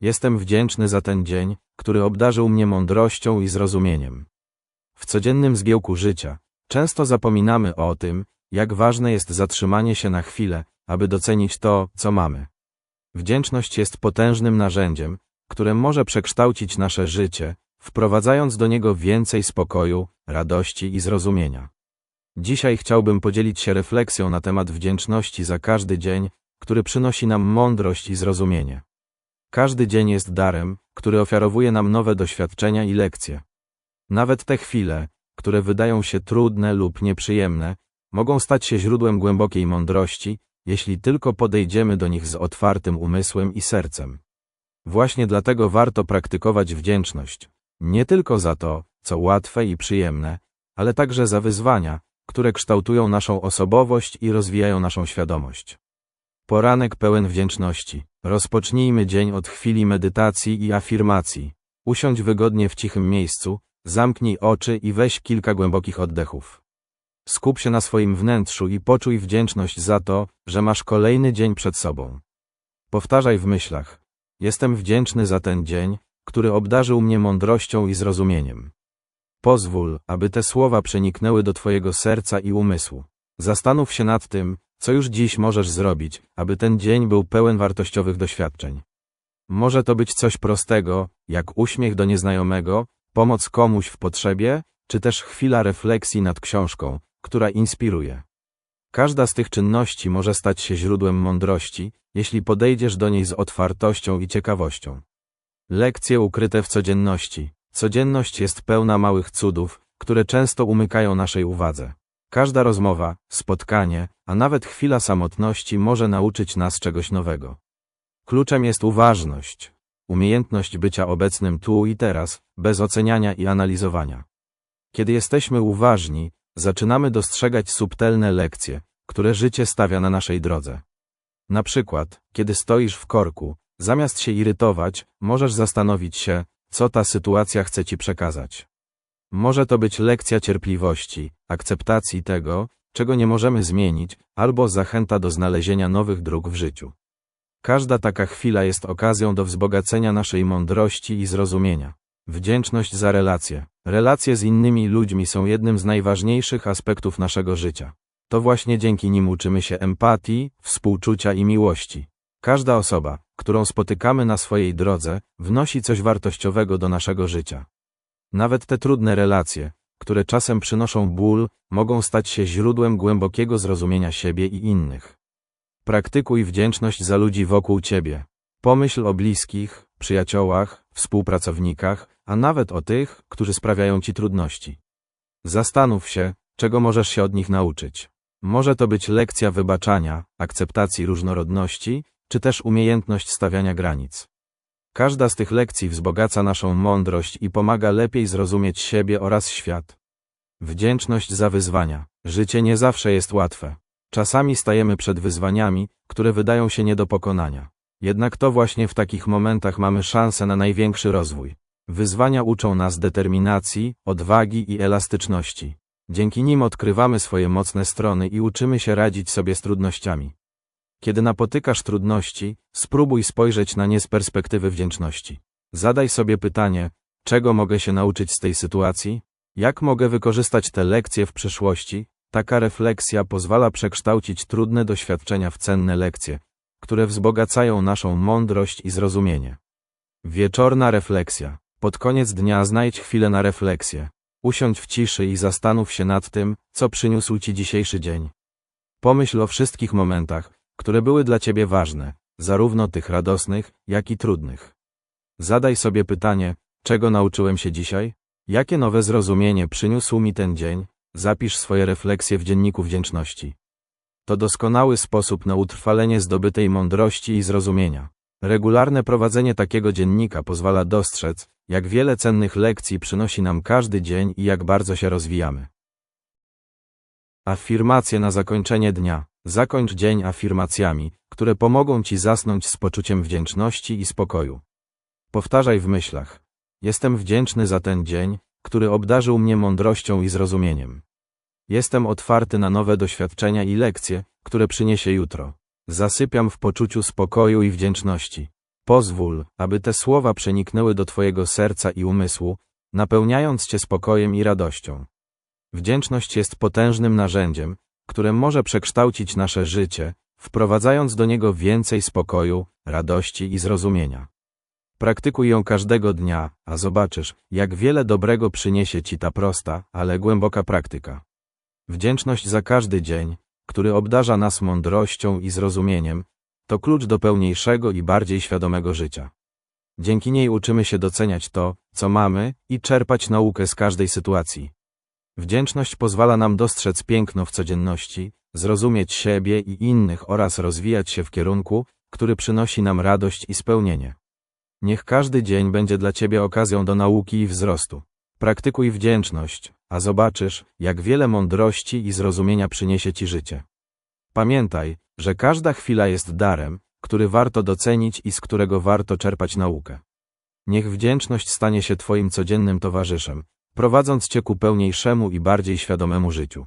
Jestem wdzięczny za ten dzień, który obdarzył mnie mądrością i zrozumieniem. W codziennym zgiełku życia często zapominamy o tym, jak ważne jest zatrzymanie się na chwilę, aby docenić to, co mamy. Wdzięczność jest potężnym narzędziem, które może przekształcić nasze życie, wprowadzając do niego więcej spokoju, radości i zrozumienia. Dzisiaj chciałbym podzielić się refleksją na temat wdzięczności za każdy dzień, który przynosi nam mądrość i zrozumienie. Każdy dzień jest darem, który ofiarowuje nam nowe doświadczenia i lekcje. Nawet te chwile, które wydają się trudne lub nieprzyjemne, mogą stać się źródłem głębokiej mądrości, jeśli tylko podejdziemy do nich z otwartym umysłem i sercem. Właśnie dlatego warto praktykować wdzięczność, nie tylko za to, co łatwe i przyjemne, ale także za wyzwania, które kształtują naszą osobowość i rozwijają naszą świadomość. Poranek pełen wdzięczności. Rozpocznijmy dzień od chwili medytacji i afirmacji. Usiądź wygodnie w cichym miejscu, zamknij oczy i weź kilka głębokich oddechów. Skup się na swoim wnętrzu i poczuj wdzięczność za to, że masz kolejny dzień przed sobą. Powtarzaj w myślach. Jestem wdzięczny za ten dzień, który obdarzył mnie mądrością i zrozumieniem. Pozwól, aby te słowa przeniknęły do Twojego serca i umysłu. Zastanów się nad tym, co już dziś możesz zrobić, aby ten dzień był pełen wartościowych doświadczeń. Może to być coś prostego, jak uśmiech do nieznajomego, pomoc komuś w potrzebie, czy też chwila refleksji nad książką, która inspiruje. Każda z tych czynności może stać się źródłem mądrości, jeśli podejdziesz do niej z otwartością i ciekawością. Lekcje ukryte w codzienności. Codzienność jest pełna małych cudów, które często umykają naszej uwadze. Każda rozmowa, spotkanie, a nawet chwila samotności może nauczyć nas czegoś nowego. Kluczem jest uważność, umiejętność bycia obecnym tu i teraz, bez oceniania i analizowania. Kiedy jesteśmy uważni, zaczynamy dostrzegać subtelne lekcje, które życie stawia na naszej drodze. Na przykład, kiedy stoisz w korku, zamiast się irytować, możesz zastanowić się, co ta sytuacja chce ci przekazać. Może to być lekcja cierpliwości, akceptacji tego, czego nie możemy zmienić, albo zachęta do znalezienia nowych dróg w życiu. Każda taka chwila jest okazją do wzbogacenia naszej mądrości i zrozumienia. Wdzięczność za relacje. Relacje z innymi ludźmi są jednym z najważniejszych aspektów naszego życia. To właśnie dzięki nim uczymy się empatii, współczucia i miłości. Każda osoba, którą spotykamy na swojej drodze, wnosi coś wartościowego do naszego życia. Nawet te trudne relacje, które czasem przynoszą ból, mogą stać się źródłem głębokiego zrozumienia siebie i innych. Praktykuj wdzięczność za ludzi wokół ciebie. Pomyśl o bliskich, przyjaciołach, współpracownikach, a nawet o tych, którzy sprawiają ci trudności. Zastanów się, czego możesz się od nich nauczyć. Może to być lekcja wybaczania, akceptacji różnorodności, czy też umiejętność stawiania granic. Każda z tych lekcji wzbogaca naszą mądrość i pomaga lepiej zrozumieć siebie oraz świat. Wdzięczność za wyzwania. Życie nie zawsze jest łatwe. Czasami stajemy przed wyzwaniami, które wydają się nie do pokonania. Jednak to właśnie w takich momentach mamy szansę na największy rozwój. Wyzwania uczą nas determinacji, odwagi i elastyczności. Dzięki nim odkrywamy swoje mocne strony i uczymy się radzić sobie z trudnościami. Kiedy napotykasz trudności, spróbuj spojrzeć na nie z perspektywy wdzięczności. Zadaj sobie pytanie, czego mogę się nauczyć z tej sytuacji? Jak mogę wykorzystać te lekcje w przyszłości? Taka refleksja pozwala przekształcić trudne doświadczenia w cenne lekcje, które wzbogacają naszą mądrość i zrozumienie. Wieczorna refleksja. Pod koniec dnia znajdź chwilę na refleksję. Usiądź w ciszy i zastanów się nad tym, co przyniósł ci dzisiejszy dzień. Pomyśl o wszystkich momentach, które były dla ciebie ważne, zarówno tych radosnych, jak i trudnych. Zadaj sobie pytanie, czego nauczyłem się dzisiaj? Jakie nowe zrozumienie przyniósł mi ten dzień? Zapisz swoje refleksje w dzienniku wdzięczności. To doskonały sposób na utrwalenie zdobytej mądrości i zrozumienia. Regularne prowadzenie takiego dziennika pozwala dostrzec, jak wiele cennych lekcji przynosi nam każdy dzień i jak bardzo się rozwijamy. Afirmacje na zakończenie dnia. Zakończ dzień afirmacjami, które pomogą Ci zasnąć z poczuciem wdzięczności i spokoju. Powtarzaj w myślach. Jestem wdzięczny za ten dzień, który obdarzył mnie mądrością i zrozumieniem. Jestem otwarty na nowe doświadczenia i lekcje, które przyniesie jutro. Zasypiam w poczuciu spokoju i wdzięczności. Pozwól, aby te słowa przeniknęły do Twojego serca i umysłu, napełniając Cię spokojem i radością. Wdzięczność jest potężnym narzędziem, które może przekształcić nasze życie, wprowadzając do niego więcej spokoju, radości i zrozumienia. Praktykuj ją każdego dnia, a zobaczysz, jak wiele dobrego przyniesie Ci ta prosta, ale głęboka praktyka. Wdzięczność za każdy dzień, który obdarza nas mądrością i zrozumieniem, to klucz do pełniejszego i bardziej świadomego życia. Dzięki niej uczymy się doceniać to, co mamy i czerpać naukę z każdej sytuacji. Wdzięczność pozwala nam dostrzec piękno w codzienności, zrozumieć siebie i innych oraz rozwijać się w kierunku, który przynosi nam radość i spełnienie. Niech każdy dzień będzie dla Ciebie okazją do nauki i wzrostu. Praktykuj wdzięczność, a zobaczysz, jak wiele mądrości i zrozumienia przyniesie Ci życie. Pamiętaj, że każda chwila jest darem, który warto docenić i z którego warto czerpać naukę. Niech wdzięczność stanie się Twoim codziennym towarzyszem, prowadząc Cię ku pełniejszemu i bardziej świadomemu życiu.